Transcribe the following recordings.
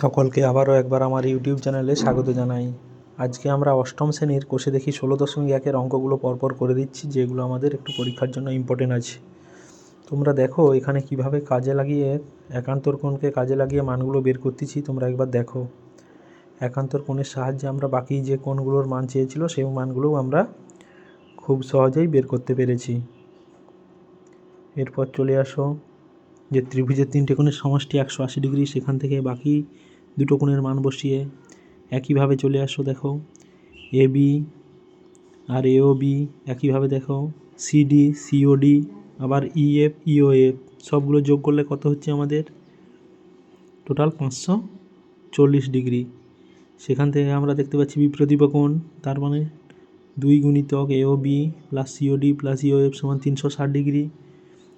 সকলকে আবারও একবার আমার ইউটিউব চ্যানেলে স্বাগত জানাই। আজকে আমরা অষ্টম শ্রেণির কোষে দেখি ষোলো দশমিক একের অঙ্কগুলো পরপর করে দিচ্ছি, যেগুলো আমাদের একটু পরীক্ষার জন্য ইম্পর্টেন্ট আছে। তোমরা দেখো এখানে কীভাবে কাজে লাগিয়ে, একান্তর কোণকে কাজে লাগিয়ে মানগুলো বের করতেছি, তোমরা একবার দেখো। একান্তর কোণের সাহায্যে আমরা বাকি যে কোণগুলোর মান চেয়েছিল, সেই মানগুলোও আমরা খুব সহজেই বের করতে পেরেছি। এরপর চলে আসো। যে ত্রিভুজের তিনটে কোণের সমষ্টি একশো আশি ডিগ্রি, সেখান থেকে বাকি দুটো কোণের মান বসিয়ে একইভাবে চলে আসো, দেখো। এ বি আর এও বি একইভাবে দেখো। সিডি সিওডি আবার ইএফ ইওএফ সবগুলো যোগ করলে কত হচ্ছে আমাদের? টোটাল পাঁচশো চল্লিশ ডিগ্রি। সেখান থেকে আমরা দেখতে পাচ্ছি বিপ্রদীপ কোণ, তার মানে দুই গুণিতক AO B plus COD plus EOF সমান তিনশো ষাট ডিগ্রি।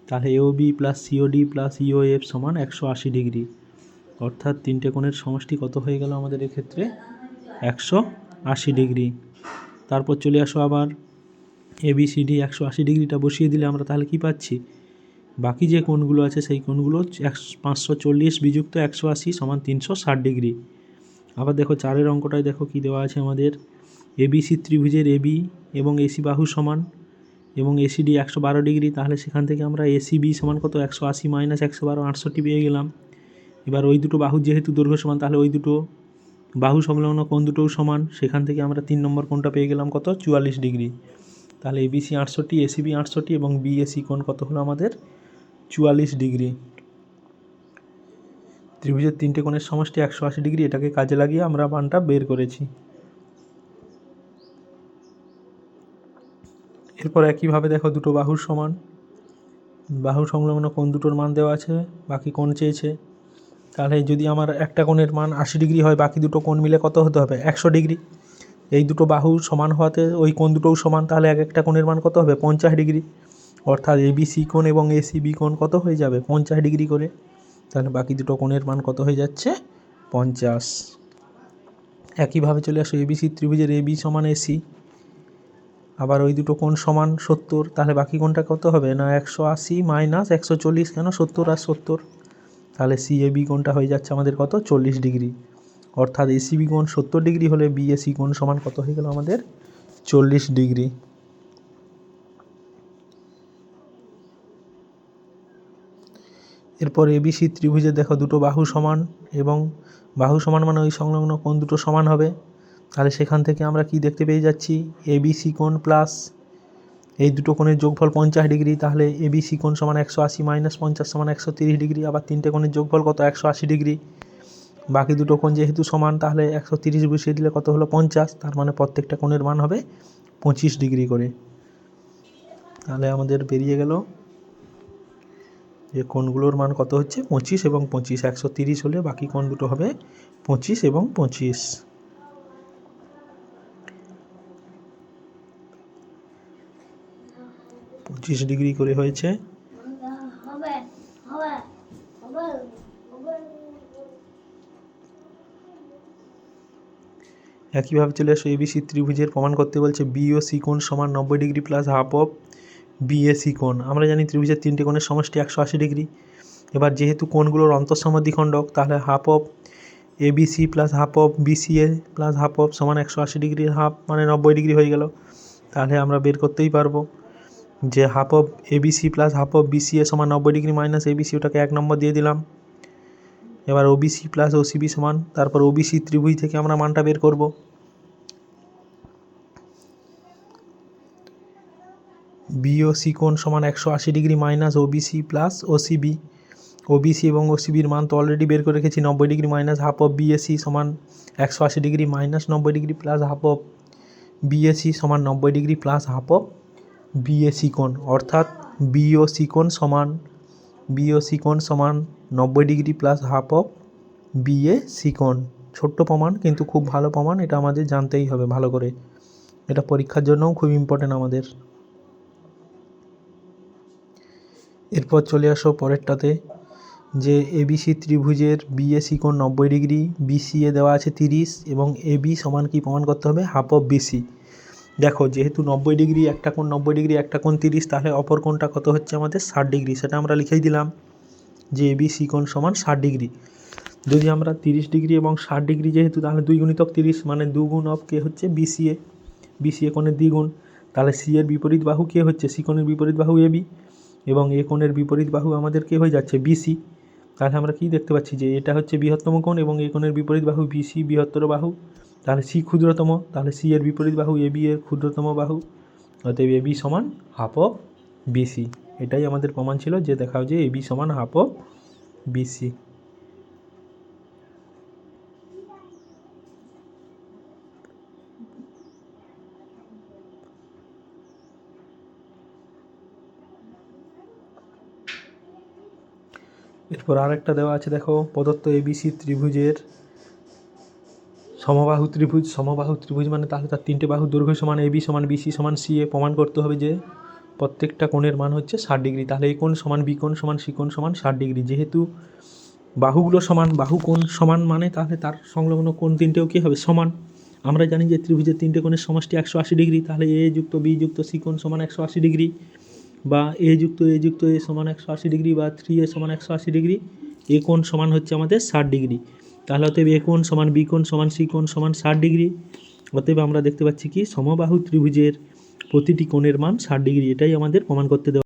তাহলে AO B plus COD plus EOF সমান একশো আশি ডিগ্রি। অর্থাৎ তিনটে কোণের সমষ্টি কত হয়ে গেল আমাদের এক্ষেত্রে? একশো আশি ডিগ্রি। তারপর চলে আসো আবার। এবিসিডি একশো আশি ডিগ্রিটা বসিয়ে দিলে আমরা তাহলে কি পাচ্ছি? বাকি যে কোণগুলো আছে সেই কোণগুলো একশো পাঁচশো চল্লিশ বিযুক্ত একশো আশি সমান তিনশো ষাট ডিগ্রি। আবার দেখো চারের অঙ্কটায় দেখো কি দেওয়া আছে আমাদের। এবিসি ত্রিভুজের এবি এবং এসি বাহু সমান এবং এসিডি একশো বারো ডিগ্রি, তাহলে সেখান থেকে আমরা এসিবি সমান কত? একশো আশি মাইনাস একশো বারো, আটষট্টি পেয়ে গেলাম। এবার ওই দুটো বাহু যেহেতু দৈর্ঘ্য সমান, তাহলে ওই দুটো বাহু সংলগ্ন কোণ দুটোও সমান। সেখান থেকে আমরা তিন নম্বর কোণটা পেয়ে গেলাম কত? চুয়াল্লিশ ডিগ্রি। তাহলে এবিসি আটষট্টি এসিবি আটষট্টি এবং বিএসি কোণ কত হলো আমাদের? চুয়াল্লিশ ডিগ্রি। ত্রিভুজের তিনটে কোণের সমষ্টি একশো আশি ডিগ্রি, এটাকে কাজে লাগিয়ে আমরা মানটা বের করেছি। এরপর একইভাবে দেখো দুটো বাহুর সমান? বাহু সংলগ্ন কোন দুটোর মান দেওয়া আছে, বাকি কোণ চেয়েছে। তাহলে যদি আমার একটা কোণের মান আশি ডিগ্রি হয়, বাকি দুটো কোণ মিলে কত হতে হবে? একশো ডিগ্রি। এই দুটো বাহু সমান হওয়াতে ওই কোণ দুটোও সমান, তাহলে এক একটা কোণের মান কত হবে? পঞ্চাশ ডিগ্রি। অর্থাৎ এবিসি কোণ এবং এসিবি কোণ কত হয়ে যাবে? পঞ্চাশ ডিগ্রি করে। তাহলে বাকি দুটো কোণের মান কত হয়ে যাচ্ছে? পঞ্চাশ। একইভাবে চলে আসো এবিসি ত্রিভুজের এবি সমান এসি আবার ওই দুটো কোণ সমান সত্তর, তাহলে বাকি কোণটা কত হবে? না একশো আশি মাইনাস একশো চল্লিশ, কেন সত্তর আর সত্তর? তাহলে সিএবি কোণটা হয়ে যাচ্ছে আমাদের কত? চল্লিশ ডিগ্রি। অর্থাৎ এসিবি কোণ সত্তর ডিগ্রি হলে বিএসি কোণ সমান কত হয়ে গেল আমাদের? চল্লিশ ডিগ্রি। এরপর এবিসি ত্রিভুজে দেখো দুটো বাহু সমান এবং বাহু সমান মানে ওই সংলগ্ন কোণ দুটো সমান হবে। তাহলে সেখান থেকে আমরা কি দেখতে পেয়ে যাচ্ছি? এবিসি কোণ প্লাস এই দুটো কোণের যোগফল পঞ্চাশ ডিগ্রি, তাহলে এবিসি কোণ সমান একশো আশি মাইনাস পঞ্চাশ সমান একশো তিরিশ ডিগ্রি, আবার তিনটে কোণের যোগফল কত? একশো আশি ডিগ্রি। বাকি দুটো কোণ যেহেতু সমান, তাহলে একশো তিরিশ বসিয়ে দিলে কত হলো? পঞ্চাশ। তার মানে প্রত্যেকটা কোণের মান হবে পঁচিশ ডিগ্রি করে। তাহলে আমাদের বেরিয়ে গেল যে কোণগুলোর মান কত হচ্ছে? পঁচিশ এবং পঁচিশ। একশো তিরিশ হলে বাকি কোণ দুটো হবে পঁচিশ এবং পঁচিশ। পঁচিশ ডিগ্রি করে হয়েছে। একইভাবে চলে আসো এবিসি ত্রিভুজের প্রমাণ করতে বলছে বি ও সি কোণ সমান নব্বই degree plus half of BAC কোণ। আমরা জানি ত্রিভুজের তিনটে কোণের সমষ্টি একশো আশি ডিগ্রি। এবার যেহেতু কোণগুলোর অন্তঃসম দ্বিখণ্ডক তাহলে half of ABC plus half of BCA plus half of সমান একশো আশি ডিগ্রির হাফ মানে নব্বই ডিগ্রি হয়ে গেল। তাহলে আমরা বের করতেই পারব। যে half of ABC plus half of BCA সমান নব্বই ডিগ্রি মাইনাস এবিসি ওটাকে এক নম্বর দিয়ে দিলাম। এবার ওবিসি প্লাস ওসিবি সমান, তারপর ওবিসি ত্রিভুজ থেকে আমরা মানটা বের করব। বিওসি কোণ সমান একশো আশি ডিগ্রি মাইনাস ওবিসি প্লাস ও ওসিবি ওবিসি এবং ওসিবির মান তো অলরেডি বের করে রেখেছি, নব্বই degree minus half of BAC সমান একশো আশি ডিগ্রি মাইনাস নব্বই degree plus half of BAC সমান নব্বই degree plus half of BAC কোণ অর্থাৎ বিওসি কোণ সমান বিওসি কোণ সমান নব্বই degree plus half of BA সিকোণ। ছোট্ট প্রমাণ, কিন্তু খুব ভালো প্রমাণ, এটা আমাদের জানতেই হবে ভালো করে। এটা পরীক্ষার জন্যও খুব ইম্পর্টেন্ট আমাদের। এরপর চলে আসো পরেরটাতে, যে এবিসি ত্রিভুজের বিএসি কোণ নব্বই ডিগ্রি, বিসিএ দেওয়া আছে তিরিশ, এবং এবি সমান কি প্রমাণ করতে হবে? Half of BC. দেখো, যেহেতু নব্বই ডিগ্রি একটা কোণ নব্বই ডিগ্রি, একটা কোণ তিরিশ, তাহলে অপর কোণটা কত হচ্ছে আমাদের ষাট ডিগ্রি, সেটা আমরা লিখেই দিলাম। যে এবিসি কোণ সমান ষাট ডিগ্রি। যদি আমরা তিরিশ ডিগ্রি এবং ষাট ডিগ্রি যেহেতু, তাহলে দুই গুণিতক তিরিশ মানে দুগুণ অফ কে হচ্ছে বিসিএ বিসিএ কোণের দ্বিগুণ। তাহলে সি এর বিপরীত বাহু কে হচ্ছে? সি কোণের বিপরীত বাহু এবি এবং এ কোণের বিপরীত বাহু আমাদের কে হয়ে যাচ্ছে? বিসি তাহলে আমরা কি দেখতে পাচ্ছি? যে এটা হচ্ছে বৃহত্তম কোণ এবং এ কোণের বিপরীত বাহু বিসি বৃহত্তর বাহু। তাহলে সি ক্ষুদ্রতম, তাহলে সি এর বিপরীত বাহু এবি এর ক্ষুদ্রতম বাহু, অতএব এবি সমান হাফ অফ বিসি এটাই আমাদের প্রমাণ ছিল যে দেখাও যে এবি সমান হাফ অফ বিসি এরপর আরেকটা দেওয়া আছে, দেখো, প্রদত্ত এবিসি ত্রিভুজের সমবাহু ত্রিভুজ সমবাহু ত্রিভুজ মানে তাহলে তার তিনটে বাহু দৈর্ঘ্য সমান এবি সমান বিসি সমান সি এ প্রমাণ করতে হবে যে প্রত্যেকটা কোণের মান হচ্ছে ষাট ডিগ্রি। তাহলে এই কোণ সমান বি কোণ সমান সি কোণ সমান ষাট ডিগ্রি। যেহেতু বাহুগুলো সমান, বাহু কোণ সমান মানে তাহলে তার সংলগ্ন কোণ তিনটেও কী হবে? সমান। আমরা জানি যে ত্রিভুজের তিনটে কোণের সমষ্টি একশো আশি ডিগ্রি। তাহলে এ যুক্ত বি যুক্ত সি কোণ সমান একশো আশি ডিগ্রি বা এ যুক্ত এ যুক্ত এ সমান একশো আশি ডিগ্রি বা থ্রি এ সমান একশো আশি ডিগ্রি। এ কোণ সমান হচ্ছে আমাদের ষাট ডিগ্রি। তাহলে অতএব এ কোণ সমান বি কোণ সমান সি কোণ সমান ষাট ডিগ্রি। অতএব আমরা দেখতে পাচ্ছি কি সমবাহু ত্রিভুজের প্রতিটি কোণের মান ষাট ডিগ্রি। এটাই আমাদের প্রমাণ করতে দেওয়া